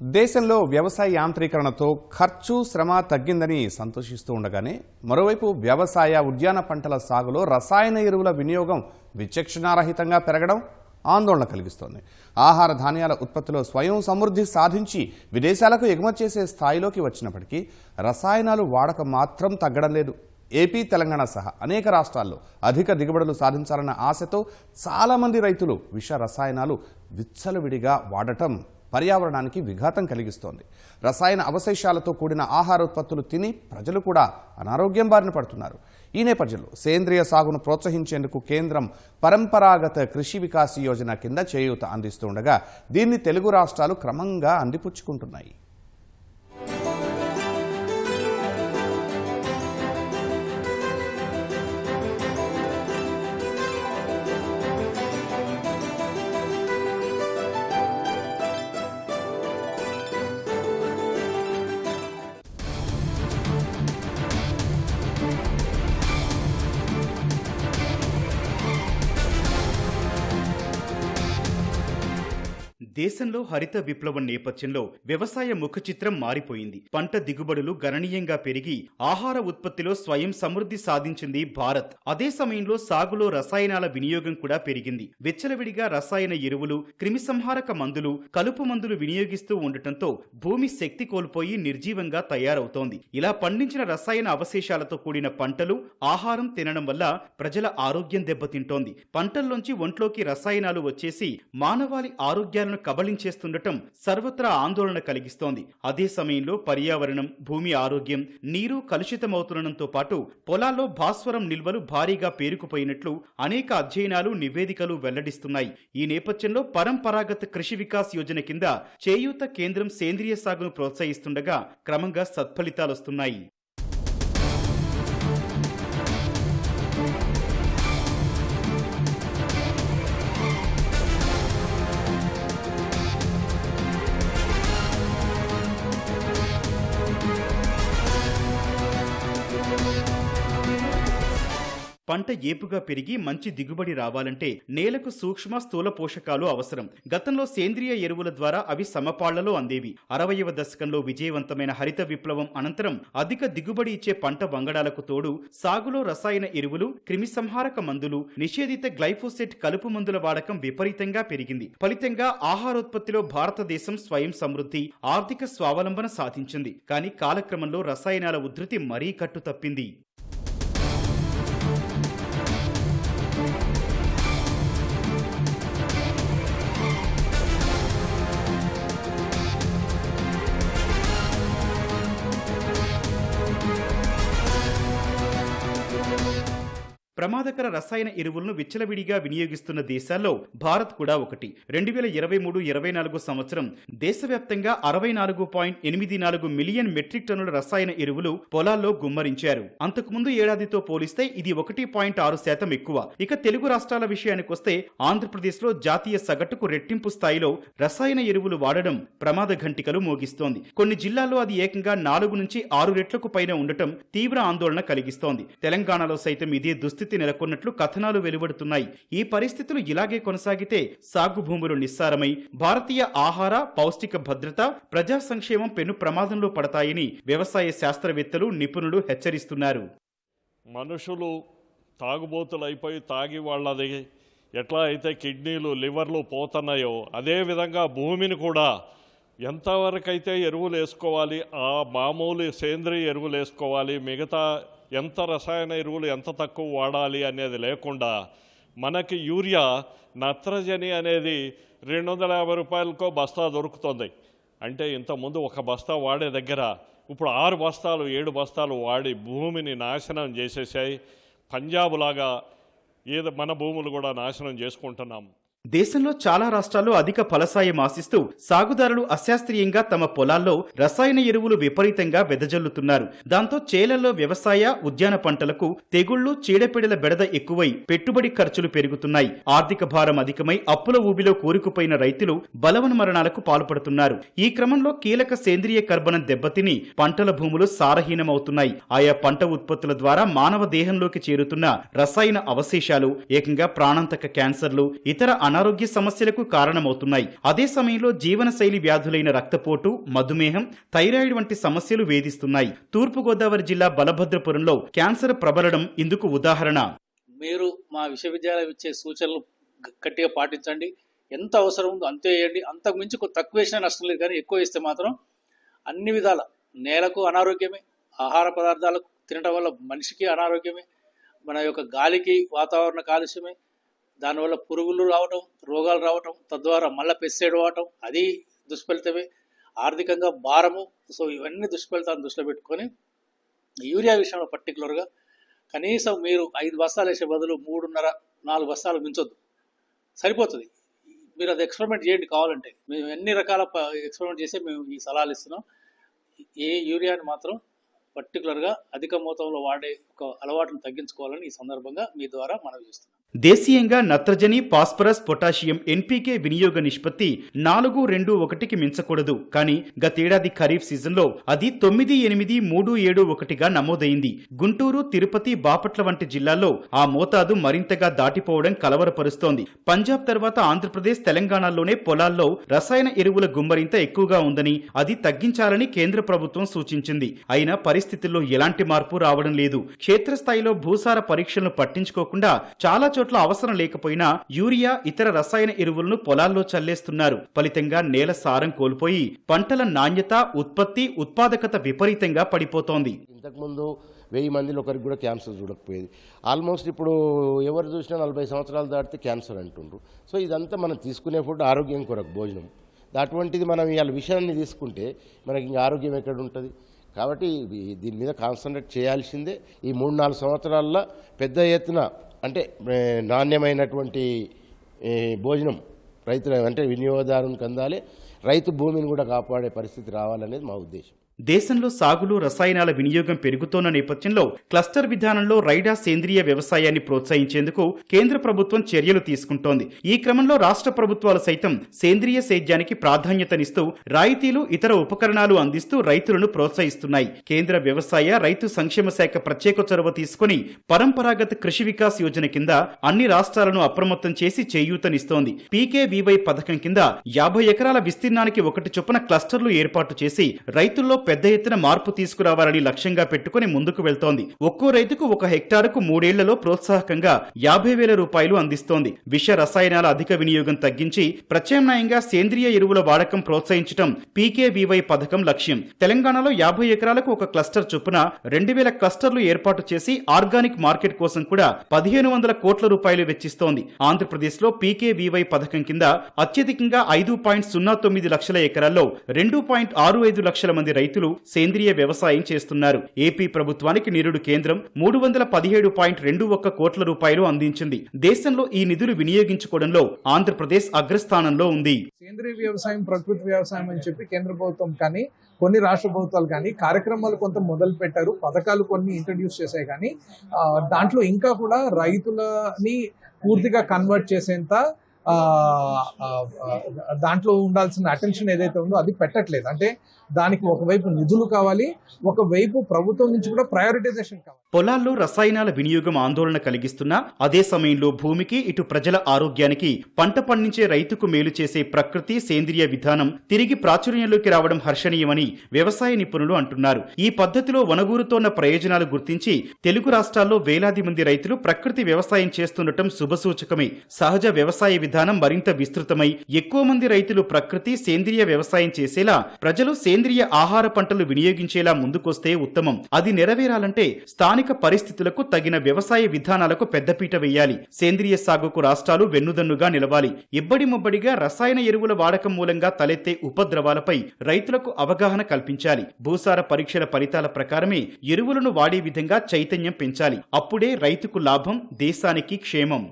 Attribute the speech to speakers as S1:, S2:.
S1: దేశంలో వ్యవసాయ యాంత్రీకరణతో ఖర్చు శ్రమ తగ్గిందని సంతోషిస్తూ ఉండగానే మరోవైపు వ్యవసాయ ఉద్యాన పంటల సాగులో రసాయన ఎరువుల వినియోగం విచక్షణారహితంగా పెరగడం ఆందోళన కలిగిస్తోంది. ఆహార ధాన్యాల ఉత్పత్తిలో స్వయం సమృద్ధి సాధించి విదేశాలకు ఎగుమతి చేసే స్థాయిలోకి వచ్చినప్పటికీ రసాయనాలు వాడకం మాత్రం తగ్గడం లేదు. ఏపీ తెలంగాణ సహా అనేక రాష్ట్రాల్లో అధిక దిగుబడులు సాధించాలన్న ఆశతో చాలామంది రైతులు విష రసాయనాలు విచ్చలవిడిగా వాడటం పర్యావరణానికి విఘాతం కలిగిస్తోంది. రసాయన అవశేషాలతో కూడిన ఆహారోత్పత్తులు తిని ప్రజలు కూడా అనారోగ్యం బారిన పడుతున్నారు. ఈ నేపథ్యంలో సేంద్రియ సాగును ప్రోత్సహించేందుకు కేంద్రం పరంపరాగత కృషి వికాస్ యోజన కింద చేయూత అందిస్తుండగా దీన్ని తెలుగు రాష్ట్రాలు క్రమంగా అందిపుచ్చుకుంటున్నాయి.
S2: దేశంలో హరిత విప్లవం నేపథ్యంలో వ్యవసాయ ముఖ చిత్రం మారిపోయింది. పంట దిగుబడులు గణనీయంగా పెరిగి ఆహార ఉత్పత్తిలో స్వయం సమృద్ధి సాధించింది భారత్. అదే సమయంలో సాగులో రసాయనాల వినియోగం కూడా పెరిగింది. విచ్చలవిడిగా రసాయన ఎరువులు క్రిమిసంహారక మందులు కలుపు మందులు వినియోగిస్తూ ఉండటంతో భూమి శక్తి కోల్పోయి నిర్జీవంగా తయారవుతోంది. ఇలా పండించిన రసాయన అవశేషాలతో కూడిన పంటలు ఆహారం తినడం వల్ల ప్రజల ఆరోగ్యం దెబ్బతింటోంది. పంటల్లోంచి ఒంట్లోకి రసాయనాలు వచ్చేసి మానవాళి ఆరోగ్యాలను కబళించేస్తుండటం సర్వత్రా ఆందోళన కలిగిస్తోంది. అదే సమయంలో పర్యావరణం భూమి ఆరోగ్యం నీరు కలుషితమవుతుండటంతో పాటు పొలాల్లో భాస్వరం నిల్వలు భారీగా పేరుకుపోయినట్లు అనేక అధ్యయనాలు నివేదికలు వెల్లడిస్తున్నాయి. ఈ నేపథ్యంలో పరంపరాగత కృషి వికాస్ యోజన కింద చేయూత కేంద్రం సేంద్రియ సాగును ప్రోత్సహిస్తుండగా క్రమంగా సత్ఫలితాలొస్తున్నాయి. పంట ఏపుగా పెరిగి మంచి దిగుబడి రావాలంటే నేలకు సూక్ష్మ స్థూల పోషకాలు అవసరం. గతంలో సేంద్రియ ఎరువుల ద్వారా అవి సమపాళ్ళలో అందేవి. అరవయవ దశకంలో విజయవంతమైన హరిత విప్లవం అనంతరం అధిక దిగుబడి ఇచ్చే పంట వంగడాలకు తోడు సాగులో రసాయన ఎరువులు క్రిమిసంహారక మందులు నిషేధిత గ్లైఫోసెట్ కలుపు మందుల వాడకం విపరీతంగా పెరిగింది. ఫలితంగా ఆహారోత్పత్తిలో భారతదేశం స్వయం సమృద్ధి ఆర్థిక స్వావలంబన సాధించింది. కానీ కాలక్రమంలో రసాయనాల ఉధృతి మరీ కట్టు తప్పింది ప్రమాదకర రసాయన ఎరువులను విచ్చలవిడిగా వినియోగిస్తున్న దేశాల్లో భారత్ కూడా ఒకటి. రెండు వేల ఇరవై మూడు ఇరవై నాలుగు సంవత్సరం దేశవ్యాప్తంగా అరవై నాలుగు పాయింట్ ఎనిమిది నాలుగు మిలియన్ మెట్రిక్ టన్నుల రసాయన ఎరువులు పొలాల్లో గుమ్మరించారు. అంతకుముందు ఏడాదితో పోలిస్తే ఇది ఒకటి పాయింట్ ఆరు శాతం ఎక్కువ. ఇక తెలుగు రాష్ట్రాల విషయానికి వస్తే ఆంధ్రప్రదేశ్లో జాతీయ సగటుకు రెట్టింపు స్థాయిలో రసాయన ఎరువులు వాడడం ప్రమాద ఘంటికలు మోగిస్తోంది. కొన్ని జిల్లాల్లో అది ఏకంగా నాలుగు నుంచి ఆరు రెట్లకు పైన ఉండటం తీవ్ర ఆందోళన కలిగిస్తోంది. తెలంగాణలో సైతం ఇదే దుస్థితి నెలకొన్నట్లు కథనాలు వెలువడుతున్నాయి. ఈ పరిస్థితులు ఇలాగే కొనసాగితే సాగు భూములు నిస్సారమై భారతీయ ఆహార పౌష్టిక భద్రత ప్రజా సంక్షేమం పెను ప్రమాదంలో పడతాయని వ్యవసాయ శాస్త్రవేత్తలు నిపుణులు హెచ్చరిస్తున్నారు.
S3: మనుషులు తాగుబోతులు అయిపోయి తాగి వాళ్ళది ఎట్లా అయితే కిడ్నీలు లివర్లు పోతున్నాయో అదే విధంగా భూమిని కూడా ఎంతవరకైతే ఎరువులు వేసుకోవాలి ఆ మామూలు సేంద్రియ ఎరువులు వేసుకోవాలి మిగతా ఎంత రసాయన ఎరువులు ఎంత తక్కువ వాడాలి అనేది లేకుండా మనకి యూరియా నత్రజని అనేది రెండు వందల యాభై రూపాయలకో బస్తా దొరుకుతుంది. అంటే ఇంతకుముందు ఒక బస్తా వాడే దగ్గర ఇప్పుడు ఆరు బస్తాలు ఏడు బస్తాలు వాడి భూమిని నాశనం చేసేసాయి. పంజాబ్ లాగా ఏదో మన భూములు కూడా నాశనం చేసుకుంటున్నాం.
S2: దేశంలో చాలా రాష్ట్రాల్లో అధిక ఫలసాయం ఆశిస్తూ సాగుదారులు అశాస్త్రీయంగా తమ పొలాల్లో రసాయన ఎరువులు విపరీతంగా వెదజల్లుతున్నారు. దాంతో చేలల్లో వ్యవసాయ ఉద్యాన పంటలకు తెగుళ్ళు చీడపీడల బెడద ఎక్కువై పెట్టుబడి ఖర్చులు పెరుగుతున్నాయి. ఆర్థిక భారం అధికమై అప్పుల ఊబిలో కూరుకుపోయిన రైతులు బలవన మరణాలకు పాల్పడుతున్నారు. ఈ క్రమంలో కీలక సేంద్రియ కర్బనం దెబ్బతిని పంటల భూములు సారహీనమవుతున్నాయి. ఆయా పంట ఉత్పత్తుల ద్వారా మానవ దేహంలోకి చేరుతున్న రసాయన అవశేషాలు ఏకంగా ప్రాణాంతక క్యాన్సర్లు ఇతర అనారోగ్య సమస్యలకు కారణమవుతున్నాయి. అదే సమయంలో జీవనశైలి వ్యాధులైన రక్తపోటు మధుమేహం థైరాయిడ్ వంటి సమస్యలు వేధిస్తున్నాయి. తూర్పుగోదావరి జిల్లా బలభద్రపురంలో క్యాన్సర్ ప్రబలడం ఇందుకు ఉదాహరణ.
S4: మీరు మా విశ్వవిద్యాలయం ఇచ్చే సూచనలు గట్టిగా పాటించండి. ఎంత అవసరం ఉందో అంతే వేయండి అంతకు మించి తక్కువ వేసినా నష్టం లేదు కానీ ఎక్కువ వేస్తే మాత్రం అన్ని విధాల నేలకు అనారోగ్యమే ఆహార పదార్థాలు తినడం వల్ల మనిషికి అనారోగ్యమే మన యొక్క గాలికి వాతావరణ కాలుష్యమే దానివల్ల పురుగులు రావటం రోగాలు రావటం తద్వారా మళ్ళీ పెస్టిసైడ్ వాడటం అది దుష్ఫలితమే. ఆర్థికంగా భారము సో ఇవన్నీ దుష్ఫలితాలను దృష్టిలో పెట్టుకొని యూరియా విషయంలో పర్టికులర్గా కనీసం మీరు ఐదు బస్తాలు వేసే బదులు మూడున్నర నాలుగు బస్తాలు మించొద్దు. సరిపోతుంది. మీరు అది ఎక్స్పెరిమెంట్ చేయండి కావాలంటే. మేము ఎన్ని రకాల ఎక్స్పెరిమెంట్ చేసి మేము ఈ సలహాలు ఇస్తున్నాం. ఏ యూరియాని మాత్రం పర్టికులర్గా అధిక మొత్తంలో వాడే ఒక అలవాటును తగ్గించుకోవాలని ఈ సందర్భంగా మీ ద్వారా మనవి చేస్తున్నాం
S2: దేశీయంగా నత్రజని పాస్పరస్ పొటాషియం ఎన్పీకే వినియోగ నిష్పత్తి నాలుగు రెండు ఒకటికి మించకూడదు. కానీ గతేడాది ఖరీఫ్ సీజన్లో అది తొమ్మిది ఎనిమిది మూడు ఏడు ఒకటిగా నమోదైంది. గుంటూరు తిరుపతి బాపట్ల వంటి జిల్లాల్లో ఆ మోతాదు మరింతగా దాటిపోవడం కలవరపరుస్తోంది. పంజాబ్ తర్వాత ఆంధ్రప్రదేశ్ తెలంగాణలోనే పొలాల్లో రసాయన ఎరువుల గుమ్మరింత ఎక్కువగా ఉందని అది తగ్గించాలని కేంద్ర ప్రభుత్వం సూచించింది. అయినా పరిస్థితుల్లో ఎలాంటి మార్పు రావడం లేదు. క్షేత్రస్థాయిలో భూసార పరీక్షలను పట్టించుకోకుండా చాలా చోట్ల అవసరం లేకపోయినా యూరియా ఇతర రసాయన ఎరువులను పొలాల్లో చల్లేస్తున్నారు. ఫలితంగా నేల సారం కోల్పోయి పంటల నాణ్యత ఉత్పత్తి ఉత్పాదకత విపరీతంగా పడిపోతోంది.
S5: ఇంతకుముందు వెయ్యి మందిలో ఒకరికి కూడా క్యాన్సర్ చూడకపోయేది. ఆల్మోస్ట్ ఇప్పుడు ఎవరు చూసినా నలభై సంవత్సరాలు దాటితే క్యాన్సర్ అంటుండ్రు. సో ఇదంతా మనం తీసుకునే ఫుడ్ ఆరోగ్యం కొరకు భోజనం. అటువంటిది మనం ఇవాళ విషయాన్ని తీసుకుంటే మనకి ఇంకా ఆరోగ్యం ఎక్కడ ఉంటుంది? కాబట్టి దీని మీద కాన్సన్ట్రేట్ చేయాల్సిందే. ఈ మూడు నాలుగు సంవత్సరాల్లో పెద్ద ఎత్తున అంటే నాణ్యమైనటువంటి భోజనం రైతుల అంటే వినియోగదారునికి అందాలి రైతు భూమిని కూడా కాపాడే పరిస్థితి రావాలనేది మా ఉద్దేశం.
S2: దేశంలో సాగులో రసాయనాల వినియోగం పెరుగుతోన్న నేపథ్యంలో క్లస్టర్ విధానంలో రైడా సేంద్రియ వ్యవసాయాన్ని ప్రోత్సహించేందుకు కేంద్ర ప్రభుత్వం చర్యలు తీసుకుంటోంది. ఈ క్రమంలో రాష్ట్ర ప్రభుత్వాలు సైతం సేంద్రియ సేద్యానికి ప్రాధాన్యతనిస్తూ రాయితీలు ఇతర ఉపకరణాలు అందిస్తూ రైతులను ప్రోత్సహిస్తున్నాయి. కేంద్ర వ్యవసాయ రైతు సంక్షేమ శాఖ ప్రత్యేక చొరవ తీసుకుని పరంపరాగత కృషి వికాస్ యోజన కింద అన్ని రాష్ట్రాలను అప్రమత్తం చేసి చేయూతనిస్తోంది. పీకేవీవై పథకం కింద యాభై ఎకరాల విస్తీర్ణానికి ఒకటి చొప్పున క్లస్టర్లు ఏర్పాటు చేసి రైతుల్లో పెద్ద ఎత్తున మార్పు తీసుకురావాలని లక్ష్యంగా పెట్టుకుని ముందుకు వెళ్తోంది. ఒక్కో రైతుకు ఒక హెక్టారుకు మూడేళ్ళలో ప్రోత్సాహకంగా యాభై వేల రూపాయలు అందిస్తోంది. విష రసాయనాల అధిక వినియోగం తగ్గించి ప్రత్యామ్నాయంగా సేంద్రియ ఎరువుల వాడకం ప్రోత్సహించడం పీకేవీవై పథకం లక్ష్యం. తెలంగాణలో యాభై ఎకరాలకు ఒక క్లస్టర్ చొప్పున రెండు వేల క్లస్టర్లు ఏర్పాటు చేసి ఆర్గానిక్ మార్కెట్ కోసం కూడా పదిహేను వందల కోట్ల రూపాయలు వెచ్చిస్తోంది. ఆంధ్రప్రదేశ్లో పీకేవీవై పథకం కింద అత్యధికంగా ఐదు పాయింట్ సున్నా తొమ్మిది లక్షల ఎకరాల్లో రెండు పాయింట్ ఆరు ఐదు లక్షల మంది రైతులు రైతులు సేంద్రియ వ్యవసాయం చేస్తున్నారు. ఏపీ ప్రభుత్వానికి నిరుడు కేంద్రం మూడు వందల పదిహేడు పాయింట్ రెండు ఒక్క కోట్ల రూపాయలు అందించింది. దేశంలో ఈ నిధులు వినియోగించుకోవడంలో ఆంధ్రప్రదేశ్ అగ్రస్థానంలో ఉంది.
S6: సేంద్రీయ వ్యవసాయం ప్రకృతి వ్యవసాయం అని చెప్పి కేంద్ర ప్రభుత్వం కానీ కొన్ని రాష్ట్ర ప్రభుత్వాలు కానీ కార్యక్రమాలు కొంత మొదలు పెట్టారు. పథకాలు కొన్ని ఇంట్రడ్యూస్ చేశాయి కానీ దాంట్లో ఇంకా కూడా రైతులని పూర్తిగా కన్వర్ట్ చేసేంత దాంట్లో ఉండాల్సిన అటెన్షన్ ఏదైతే ఉందో అది పెట్టట్లేదు. అంటే దానికి ఒకవైపు నిధులు కావాలి ఒకవైపు ప్రభుత్వం నుంచి కూడా ప్రయారిటైజేషన్ కావాలి.
S2: పొలాల్లో రసాయనాల వినియోగం ఆందోళన కలిగిస్తున్నా అదే సమయంలో భూమికి ఇటు ప్రజల ఆరోగ్యానికి పంట పండించే రైతుకు మేలు చేసే ప్రకృతి సేంద్రియ విధానం తిరిగి ప్రాచుర్యంలోకి రావడం హర్షణీయమని వ్యవసాయ నిపుణులు అంటున్నారు. ఈ పద్ధతిలో వనగూరుతోన్న ప్రయోజనాలు గుర్తించి తెలుగు రాష్ట్రాల్లో వేలాది మంది రైతులు ప్రకృతి వ్యవసాయం చేస్తుండటం శుభసూచకమే సహజ వ్యవసాయ విధానం మరింత విస్తృతమై ఎక్కువ మంది రైతులు ప్రకృతి సేంద్రియ వ్యవసాయం చేసేలా ప్రజలు సేంద్రియ ఆహార పంటలు వినియోగించేలా ముందుకొస్తే ఉత్తమం. అది నెరవేరాలంటే స్థానిక పరిస్థితులకు తగిన వ్యవసాయ విధానాలకు పెద్దపీట వేయాలి. సేంద్రియ సాగుకు రాష్ట్రాలు వెన్నుదన్నుగా నిలవాలి. ఇబ్బడి ముబ్బడిగా రసాయన ఎరువుల వాడకం మూలంగా తలెత్తే ఉపద్రవాలపై రైతులకు అవగాహన కల్పించాలి. భూసార పరీక్షల ఫలితాల ప్రకారమే ఎరువులను వాడే విధంగా చైతన్యం పెంచాలి. అప్పుడే రైతుకు లాభం దేశానికి క్షేమం.